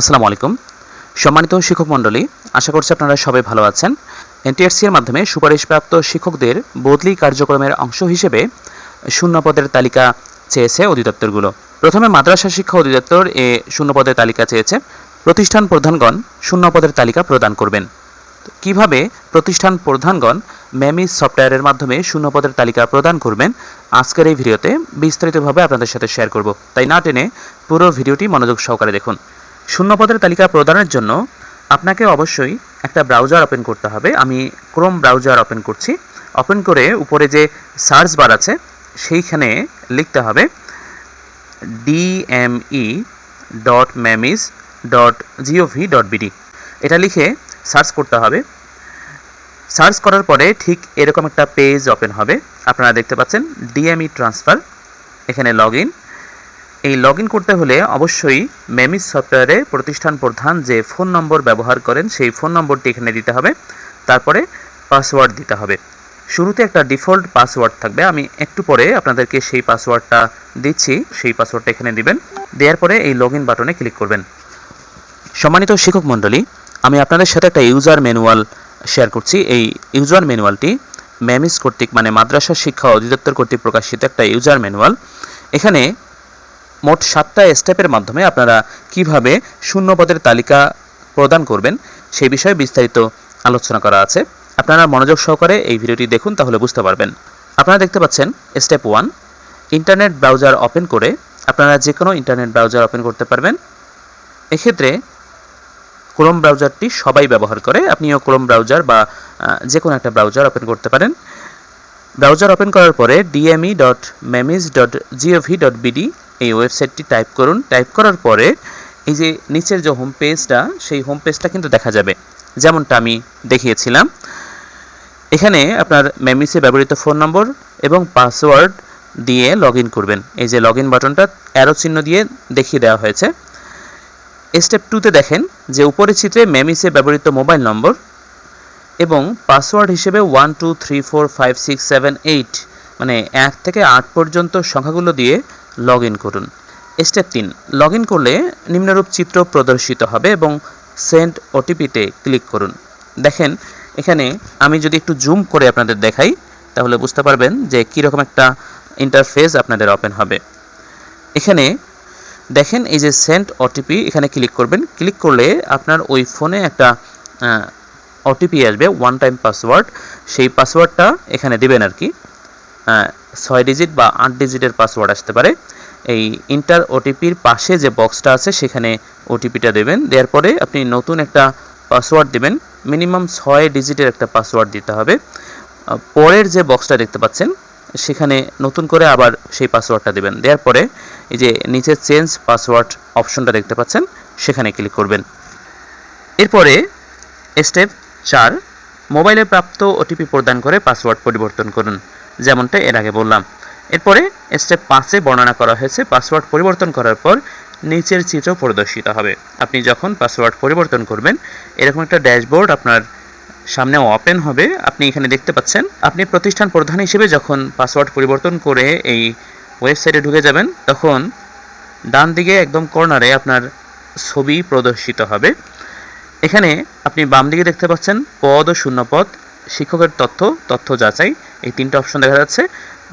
আসসালামু আলাইকুম। সম্মানিত শিক্ষক মণ্ডলী, আশা করছি আপনারা সবাই ভালো আছেন। এনটিআরসি এর মাধ্যমে সুপারিশপ্রাপ্ত শিক্ষকদের বদলি কার্যক্রমের অংশ হিসেবে শূন্য পদের তালিকা চেয়েছে অধিদপ্তরগুলো। প্রথমে মাদ্রাসা শিক্ষা অধিদপ্তর এ শূন্য পদের তালিকা চেয়েছে। প্রতিষ্ঠান প্রধানগণ শূন্য পদের তালিকা প্রদান করবেন। কীভাবে প্রতিষ্ঠান প্রধানগণ ম্যামিজ সফটওয়্যারের মাধ্যমে শূন্য পদের তালিকা প্রদান করবেন, আজকের এই ভিডিওতে বিস্তারিতভাবে আপনাদের সাথে শেয়ার করব। তাই না টেনে পুরো ভিডিওটি মনোযোগ সহকারে দেখুন। শূন্য পদের তালিকা প্রদানের জন্য আপনাকে অবশ্যই একটা ব্রাউজার ওপেন করতে হবে। আমি ক্রোম ব্রাউজার ওপেন করছি। ওপেন করে উপরে যে সার্চ বার আছে, সেইখানে লিখতে হবে DME dot mames dot GOV dot BD এটা লিখে সার্চ করতে হবে। সার্চ করার পরে ঠিক এরকম একটা পেজ ওপেন হবে। আপনারা দেখতে পাচ্ছেন ডিএমই ট্রান্সফার এখানে লগ ইন এই লগ করতে হলে অবশ্যই মেমিস সফটওয়্যারে প্রতিষ্ঠান প্রধান যে ফোন নম্বর ব্যবহার করেন, সেই ফোন নম্বরটি এখানে দিতে হবে। তারপরে পাসওয়ার্ড দিতে হবে। শুরুতে একটা ডিফল্ট পাসওয়ার্ড থাকবে। আমি একটু পরে আপনাদেরকে সেই পাসওয়ার্ডটা দিচ্ছি। সেই পাসওয়ার্ডটা এখানে দিবেন। দেওয়ার পরে এই লগ বাটনে ক্লিক করবেন। সম্মানিত শিক্ষক মণ্ডলী, আমি আপনাদের সাথে একটা ইউজার ম্যানুয়াল শেয়ার করছি। এই ইউজার ম্যানুয়ালটি ম্যামিস কর্তৃক মানে মাদ্রাসা শিক্ষা অধিদপ্তর কর্তৃক প্রকাশিত একটা ইউজার ম্যানুয়াল এখানে মোট সাতটা স্টেপের মাধ্যমে আপনারা কীভাবে শূন্য পদের তালিকা প্রদান করবেন সেই বিষয়ে বিস্তারিত আলোচনা করা আছে। আপনারা মনোযোগ সহকারে এই ভিডিওটি দেখুন, তাহলে বুঝতে পারবেন। আপনারা দেখতে পাচ্ছেন, step one, internet browser open করে আপনারা যে কোনো ইন্টারনেট ব্রাউজার ওপেন করতে পারবেন। এক্ষেত্রে ক্রোম ব্রাউজারটি সবাই ব্যবহার করে, আপনিও ক্রোম ব্রাউজার বা যে কোনো একটা ব্রাউজার ওপেন করতে পারেন। ব্রাউজার ওপেন করার পরে DME dot mames dot GOV dot BD এই ওয়েবসাইটটি টাইপ করুন। টাইপ করার পরে এই যে নিচের যে হোম পেজটা সেই হোম পেজটা কিন্তু দেখা যাবে। যেমনটা আমি দেখিয়েছিলাম। এখানে আপনার মেমিসে ব্যবহৃত ফোন নম্বর এবং পাসওয়ার্ড দিয়ে লগ করবেন। এই যে লগ বাটনটা অ্যারো চিহ্ন দিয়ে দেখিয়ে দেওয়া হয়েছে। স্টেপ টুতে দেখেন যে উপরের চিত্রে মেমিসে ব্যবহৃত মোবাইল নম্বর এবং পাসওয়ার্ড হিসেবে one two three four five six seven eight মানে এক থেকে আট পর্যন্ত সংখ্যাগুলো দিয়ে লগ করুন। স্টেপ তিন লগ করলে নিম্নরূপ চিত্র প্রদর্শিত হবে এবং সেন্ড ওটিপিতে ক্লিক করুন। দেখেন, এখানে আমি যদি একটু জুম করে আপনাদের দেখাই, তাহলে বুঝতে পারবেন যে কীরকম একটা ইন্টারফেস আপনাদের ওপেন হবে। এখানে দেখেন, এই যে সেন্ট ওটিপি এখানে ক্লিক করবেন। ক্লিক করলে আপনার ওই ফোনে একটা ওটিপি আসবে ওয়ান টাইম পাসওয়ার্ড সেই পাসওয়ার্ডটা এখানে দিবেন আর কি। ছয় ডিজিট বা আট ডিজিটের পাসওয়ার্ড আসতে পারে। এই ইন্টার ওটিপির পাশে যে বক্সটা আছে, সেখানে ওটিপিটা দেবেন। দেওয়ার পরে আপনি নতুন একটা পাসওয়ার্ড দেবেন। মিনিমাম ছয় ডিজিটের একটা পাসওয়ার্ড দিতে হবে। পরের যে বক্সটা দেখতে পাচ্ছেন, সেখানে নতুন করে আবার সেই পাসওয়ার্ডটা দেবেন। দেওয়ার পরে এই যে নিচে চেঞ্জ পাসওয়ার্ড অপশনটা দেখতে পাচ্ছেন, সেখানে ক্লিক করবেন। এরপরে স্টেপ চার মোবাইলে প্রাপ্ত ওটিপি প্রদান করে পাসওয়ার্ড পরিবর্তন করুন। যেমনটা এর আগে বললাম। এরপরে স্টেপ পাঁচে বর্ণনা করা হয়েছে পাসওয়ার্ড পরিবর্তন করার পর নিচের চিত্র প্রদর্শিত হবে। আপনি যখন পাসওয়ার্ড পরিবর্তন করবেন, এরকম একটা ড্যাশবোর্ড আপনার সামনে ওপেন হবে। আপনি এখানে দেখতে পাচ্ছেন, আপনি প্রতিষ্ঠান প্রধান হিসেবে যখন পাসওয়ার্ড পরিবর্তন করে এই ওয়েবসাইটে ঢুকে যাবেন, তখন ডান দিকে একদম কর্নারে আপনার ছবি প্রদর্শিত হবে। এখানে আপনি বাম দিকে দেখতে পাচ্ছেন পদ ও শূন্য পদ। শিক্ষকের তথ্য তথ্য যাচাই, এই তিনটা অপশন দেখা যাচ্ছে।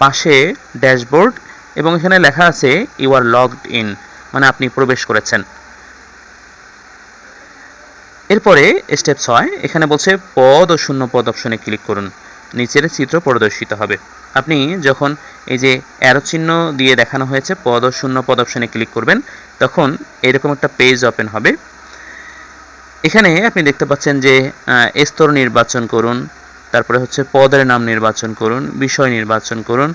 পাশে ড্যাশবোর্ড এবং এখানে লেখা আছে ইউ আর লগড ইন মানে আপনি প্রবেশ করেছেন। এরপরে স্টেপ ছয়, এখানে বলছে, পদ ও শূন্য পদ অপশনে ক্লিক করুন। নিচের চিত্র প্রদর্শিত হবে। আপনি যখন এই যে অ্যারো চিহ্ন দিয়ে দেখানো হয়েছে, পদ ও শূন্য পদ অপশনে ক্লিক করবেন, তখন এরকম একটা পেজ ওপেন হবে। এখানে আপনি দেখতে পাচ্ছেন যে স্তর নির্বাচন করুন তারপরে হচ্ছে পদের নাম নির্বাচন করুন, বিষয় নির্বাচন করুন,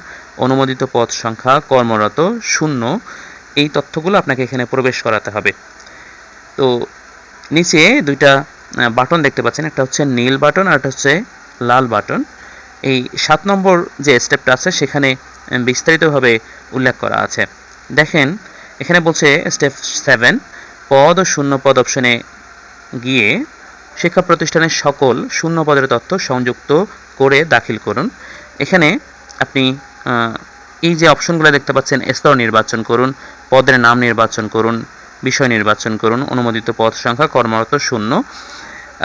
অনুমোদিত পদ সংখ্যা, কর্মরত, শূন্য, এই তথ্যগুলো আপনাকে এখানে প্রবেশ করাতে হবে। তো নিচে দুইটা বাটন দেখতে পাচ্ছেন, একটা হচ্ছে নীল বাটন আর একটা হচ্ছে লাল বাটন। এই সাত নম্বর যে স্টেপটা আছে, সেখানে বিস্তারিতভাবে উল্লেখ করা আছে। দেখেন, এখানে বলছে স্টেপ সেভেন পদ ও শূন্য পদ অপশনে গিয়ে শিক্ষা প্রতিষ্ঠানের সকল শূন্য পদের তথ্য সংযুক্ত করে দাখিল করুন। এখানে আপনি এই যে অপশনগুলো দেখতে পাচ্ছেন, স্তর নির্বাচন করুন, পদের নাম নির্বাচন করুন, বিষয় নির্বাচন করুন, অনুমোদিত পদ সংখ্যা, কর্মরত শূন্য।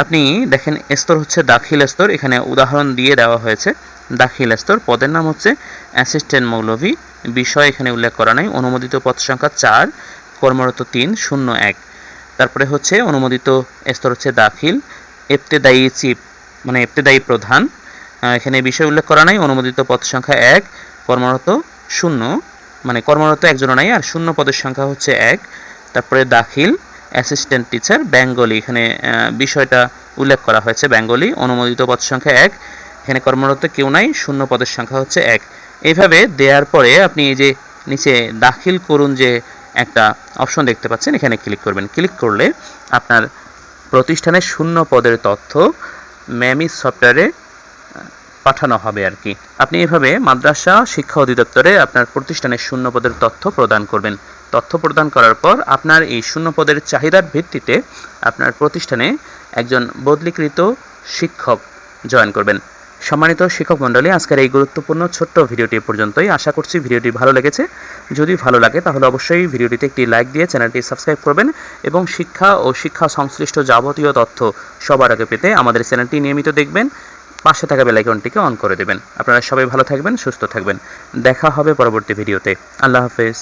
আপনি দেখেন, স্তর হচ্ছে দাখিল স্তর, এখানে উদাহরণ দিয়ে দেওয়া হয়েছে, দাখিল স্তর, পদের নাম হচ্ছে অ্যাসিস্ট্যান্ট মৌলভী, বিষয় এখানে উল্লেখ করা নাই, অনুমোদিত পদ সংখ্যা চার, কর্মরত তিন, শূন্য এক। তারপরে হচ্ছে অনুমোদিত স্তর হচ্ছে দাখিল এফতেদায়ী চিফ মানে এফতেদায়ী প্রধান। এখানে বিষয় উল্লেখ করা নাই, অনুমোদিত পদ সংখ্যা এক, কর্মরত শূন্য মানে কর্মরত একজনও নাই, আর শূন্য পদের সংখ্যা হচ্ছে এক। তারপরে দাখিল, অ্যাসিস্ট্যান্ট টিচার, বেঙ্গলি, এখানে বিষয়টা উল্লেখ করা হয়েছে, বেঙ্গলি, অনুমোদিত পদ সংখ্যা এক। এখানে কর্মরত কেউ নাই, শূন্য পদের সংখ্যা হচ্ছে এক। এইভাবে দেওয়ার পরে আপনি এই যে নিচে দাখিল করুন যে একটা অপশন দেখতে পাচ্ছেন, এখানে ক্লিক করবেন। ক্লিক করলে আপনার প্রতিষ্ঠানের শূন্য পদের তথ্য ম্যামি সফটওয়্যারে পাঠানো হবে আর কি। আপনি এভাবে মাদ্রাসা শিক্ষা অধিদপ্তরে আপনার প্রতিষ্ঠানের শূন্য পদের তথ্য প্রদান করবেন। তথ্য প্রদান করার পর আপনার এই শূন্য পদের চাহিদার ভিত্তিতে আপনার প্রতিষ্ঠানে একজন বদলিকৃত শিক্ষক জয়েন করবেন। সম্মানিত শিক্ষক মণ্ডলী, আজকের এই গুরুত্বপূর্ণ ছোট্ট ভিডিওটি পর্যন্তই। আশা করছি ভিডিওটি ভালো লেগেছে। যদি ভালো লাগে, তাহলে অবশ্যই ভিডিওটিতে একটি লাইক দিয়ে চ্যানেলটি সাবস্ক্রাইব করবেন এবং শিক্ষা ও শিক্ষা সংশ্লিষ্ট যাবতীয় তথ্য সবার আগে পেতে আমাদের চ্যানেলটি নিয়মিত দেখবেন। পাশে থাকা বেলাইকনটিকে অন করে দেবেন। আপনারা সবাই ভালো থাকবেন, সুস্থ থাকবেন। দেখা হবে পরবর্তী ভিডিওতে। আল্লাহ হাফেজ।